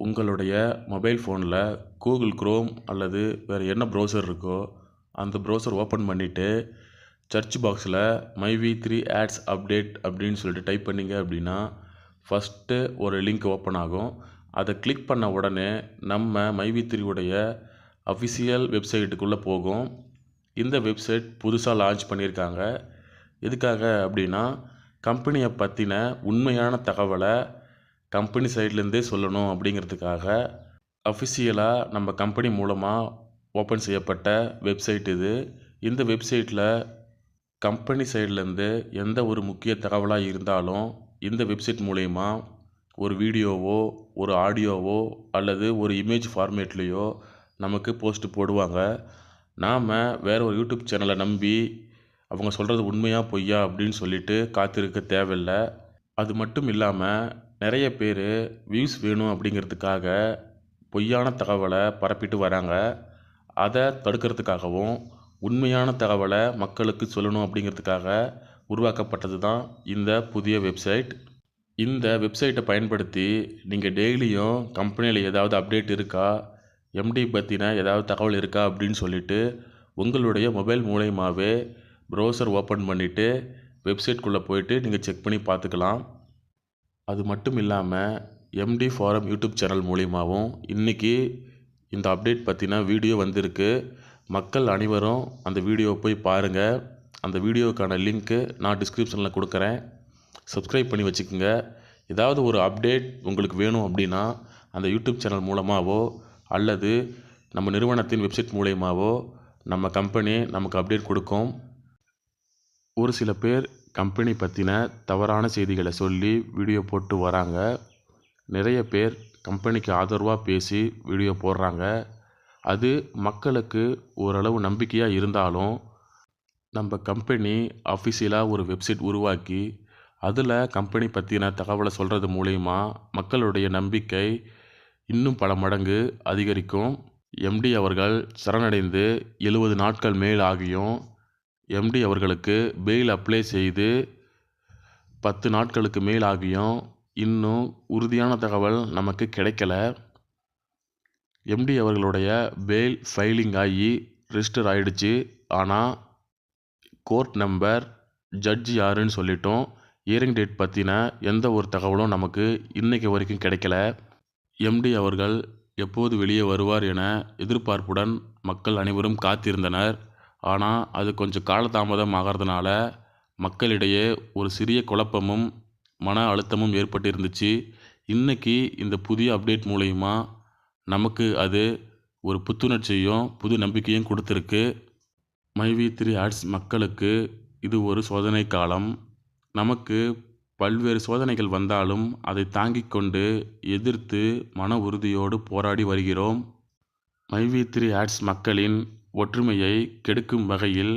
உங்களுடைய மொபைல் ஃபோனில் Google Chrome அல்லது வேறு என்ன ப்ரௌசர் இருக்கோ அந்த ப்ரௌசர் ஓப்பன் பண்ணிவிட்டு சர்ச் பாக்ஸில் my V three ads update அப்படின்னு சொல்லிட்டு டைப் பண்ணிங்க அப்படின்னா ஃபஸ்ட்டு ஒரு லிங்க் ஓப்பன் ஆகும். அதை கிளிக் பண்ண உடனே நம்ம மை வி த்ரீ உடைய அஃபிஷியல் வெப்சைட்டுக்குள்ளே போகும். இந்த வெப்சைட் புதுசாக லான்ச் பண்ணியிருக்காங்க. எதுக்காக அப்படின்னா கம்பெனியை பற்றின உண்மையான தகவலை கம்பெனி சைட்லேருந்தே சொல்லணும் அப்படிங்கிறதுக்காக அஃபிஷியலாக நம்ம கம்பெனி மூலமாக ஓப்பன் செய்யப்பட்ட வெப்சைட் இது. இந்த வெப்சைட்டில் கம்பெனி சைட்லேருந்து எந்த ஒரு முக்கிய தகவலாக இருந்தாலும் இந்த வெப்சைட் மூலயமா ஒரு வீடியோவோ ஒரு ஆடியோவோ அல்லது ஒரு இமேஜ் ஃபார்மேட்லேயோ நமக்கு போஸ்ட் போடுவாங்க. நாம் வேறு ஒரு யூடியூப் சேனலை நம்பி அவங்க சொல்கிறது உண்மையாக பொய்யா அப்படின்னு சொல்லிட்டு காத்திருக்க தேவையில்லை. அது மட்டும் இல்லாமல் நிறைய பேர் வியூஸ் வேணும் அப்படிங்கிறதுக்காக பொய்யான தகவலை பரப்பிட்டு வராங்க. அதை தடுக்கிறதுக்காகவும் உண்மையான தகவலை மக்களுக்கு சொல்லணும் அப்படிங்கிறதுக்காக உருவாக்கப்பட்டது தான் இந்த புதிய வெப்சைட் இந்த வெப்சைட்டை பயன்படுத்தி நீங்கள் டெய்லியும் கம்பெனியில் ஏதாவது அப்டேட் இருக்கா? எம்டி பற்றின ஏதாவது தகவல் இருக்கா அப்படின்னு சொல்லிட்டு உங்களுடைய மொபைல் மூலயமாவே ப்ரௌசர் ஓப்பன் பண்ணிவிட்டு வெப்சைட்குள்ளே போயிட்டு நீங்கள் செக் பண்ணி பார்த்துக்கலாம். அது மட்டும் இல்லாமல் எம்டி ஃபாரம் யூடியூப் சேனல் மூலியமாகவும் இன்றைக்கி இந்த அப்டேட் பற்றின வீடியோ வந்திருக்கு. மக்கள் அனைவரும் அந்த வீடியோவை போய் பாருங்கள் அந்த வீடியோவுக்கான லிங்க்கு நான் டிஸ்கிரிப்ஷனில் கொடுக்குறேன். சப்ஸ்கிரைப் பண்ணி வச்சுக்கோங்க. ஏதாவது ஒரு அப்டேட் உங்களுக்கு வேணும் அப்படின்னா அந்த யூடியூப் சேனல் மூலமாகவோ அல்லது நம்ம நிறுவனத்தின் வெப்சைட் மூலயமாவோ நம்ம கம்பெனி நமக்கு அப்டேட் கொடுக்கும். ஒரு சில பேர் கம்பெனி பற்றின தவறான செய்திகளை சொல்லி வீடியோ போட்டு வராங்க. நிறைய பேர் கம்பெனிக்கு ஆதரவாக பேசி வீடியோ போடுறாங்க. அது மக்களுக்கு ஓரளவு நம்பிக்கையாக இருந்தாலும் நம்ம கம்பெனி அஃபிஷியலாக ஒரு வெப்சைட் உருவாக்கி அதில் கம்பெனி பற்றின தகவலை சொல்கிறது மூலயமா மக்களுடைய நம்பிக்கை இன்னும் பல மடங்கு அதிகரிக்கும். எம்டி அவர்கள் சரணடைந்து எழுபது நாட்கள் மேல் ஆகியும் எம்டி அவர்களுக்கு பெயில் அப்ளை செய்து பத்து நாட்களுக்கு மேல் ஆகியும் இன்னும் உறுதியான தகவல் நமக்கு கிடைக்கல. எம்டி அவர்களுடைய பெயில் ஃபைலிங் ஆகி ரிஜிஸ்டர் ஆகிடுச்சு ஆனால் கோர்ட் நம்பர் ஜட்ஜ் யாருன்னு சொல்லிட்டோம். ஹியரிங் டேட் பற்றின எந்த ஒரு தகவலும் நமக்கு இன்றைக்கு வரைக்கும் கிடைக்கல. எம்டி அவர்கள் எப்போது வெளியே வருவார் என எதிர்பார்ப்புடன் மக்கள் அனைவரும் காத்திருந்தனர். ஆனால் அது கொஞ்சம் காலதாமதம் ஆகிறதுனால மக்களிடையே ஒரு சிறிய குழப்பமும் மன அழுத்தமும் ஏற்பட்டு இருந்துச்சு இன்றைக்கி இந்த புதிய அப்டேட் மூலயமா நமக்கு அது ஒரு புத்துணர்ச்சியும் புது நம்பிக்கையும் கொடுத்துருக்கு. மைவி த்ரீ ஆட்ஸ் மக்களுக்கு இது ஒரு சோதனை காலம். நமக்கு பல்வேறு சோதனைகள் வந்தாலும் அதை தாங்கிக் கொண்டு எதிர்த்து மன உறுதியோடு போராடி வருகிறோம். மைவி த்ரீ ஆட்ஸ் மக்களின் ஒற்றுமையை கெடுக்கும் வகையில்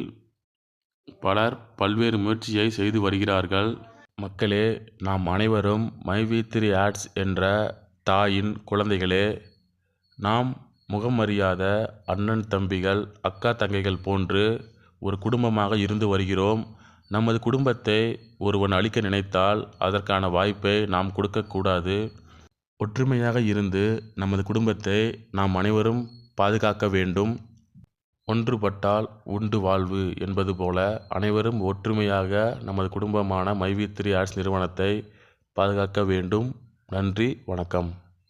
பலர் பல்வேறு முயற்சியை செய்து வருகிறார்கள். மக்களே நாம் அனைவரும் மைவி த்ரீ ஆட்ஸ் என்ற தாயின் குழந்தைகளே நாம் முகமறியாத அண்ணன் தம்பிகள் அக்கா தங்கைகள் போன்று ஒரு குடும்பமாக இருந்து வருகிறோம். நமது குடும்பத்தை ஒருவன் அழிக்க நினைத்தால் அதற்கான வாய்ப்பை நாம் கொடுக்கக்கூடாது ஒற்றுமையாக இருந்து நமது குடும்பத்தை நாம் அனைவரும் பாதுகாக்க வேண்டும். ஒன்றுபட்டால் உண்டு வாழ்வு என்பது போல அனைவரும் ஒற்றுமையாக நமது குடும்பமான மைவி த்ரீ ஆர்ட்ஸ் நிறுவனத்தை பாதுகாக்க வேண்டும். நன்றி வணக்கம்.